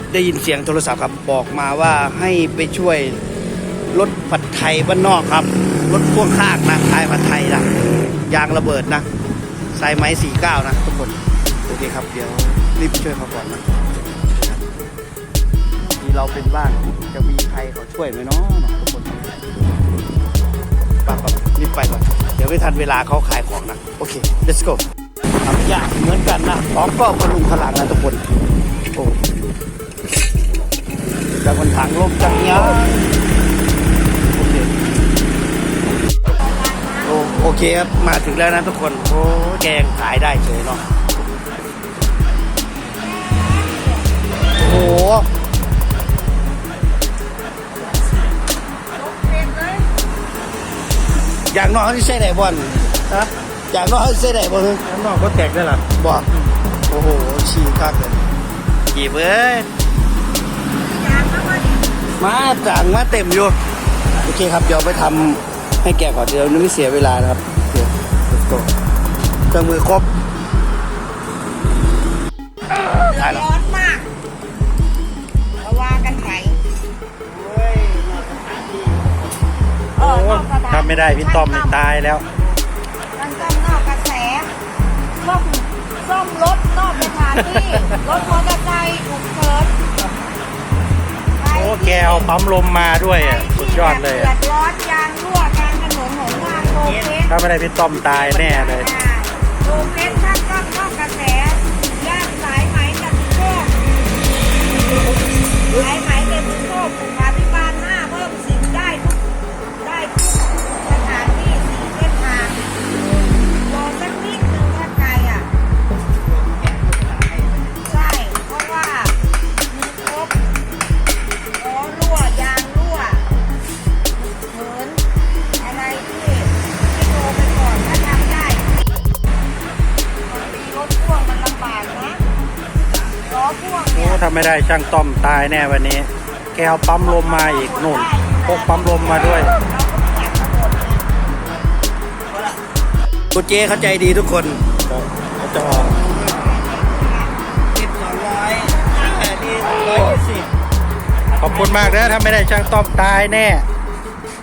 ครับได้ยินเสียงโทรศัพท์ครับบอกมาว่าให้ไปช่วยรถผัดไทยบ้านนอกครับรถพ่วงข้างนะขายผัดไทยนะยางระเบิดนะสายไหมสี่เก้านะทุกคนโอเคครับเดี๋ยวรีบไปช่วยเขาก่อนนะทีเราเป็นบ้านจะมีใครเขาช่วยไหมเนาะทุกคนไปๆรีบไปก่อนเดี๋ยวไม่ทันเวลาเขาขายของนะโอเค let's go ทำยากเหมือนกันนะของก็พลุงพลังนะทุกคนโอ้ จากบนถังลมจากเนี้ยโอเคโอโอเคครับ มาถึงแล้วนะทุกคน โอ้แกงขายได้เฉยเนาะโอ้โหอย่างน้อยเขาที่ใส่ไหนบอลครับอย่างน้อยเขาที่ใส่ไหนบอลข้างนอกก็แตกได้หรอบอกโอ้โหชีคักเลยกีบเอ้ย มาจ่างมาเต็มอยู่ โอเคครับ เดี๋ยวไปทำให้แกก่อนเดี๋ยวไม่เสียเวลานะครับเดี๋ยว let's go เครื่องมือครบถ่ายแล้วร้อนมากเอาวางกันไหวเออนอกกระดาษทำไม่ได้พี่ต้อมนี่ตายแล้วมันต้องนอกกระแสซ่อมซ่อมรถนอกสถานที่รถมอเตอร์ไซค์ เอาปั๊มลมมาด้วยอะสุดยอดเลยเดืออะดร้อนยางรั่วกลางถนนหนทางโลเคสถ้าไม่ได้พี่ต้อมตายแน่เลยโลเคสถ้าซ่อมนอกกระแสย่านสายไหมตัดโชคสายไหม ถ้าไม่ได้ช่างต้อมตายแน่วันนี้ แกเอาปั๊มลมมาอีกนู่นพกปั๊มลมมาด้วยคุณเจเข้าใจดีทุกคนจะออกสิบสองร้อยนี่ร้อยยี่สิบขอบคุณมากนะถ้าไม่ได้ช่างต้อมตายแน่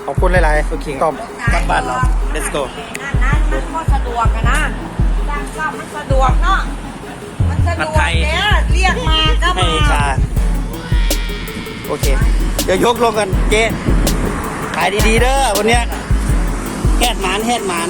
ขอบคุณหลายๆโอเคต้อมกลับบ้านเรา let's go นั่นนะมันก็สะดวกอะนะจ้างซ่อมมันสะดวกเนาะมัน สะดวผักดไทยเนี่ยเรียกมาก็ให้มาชา โอเค เดี๋ยวยกลงกันเจ๊ขายดีๆเด้อวันเนี้ยแฮดหมานแฮดหมาน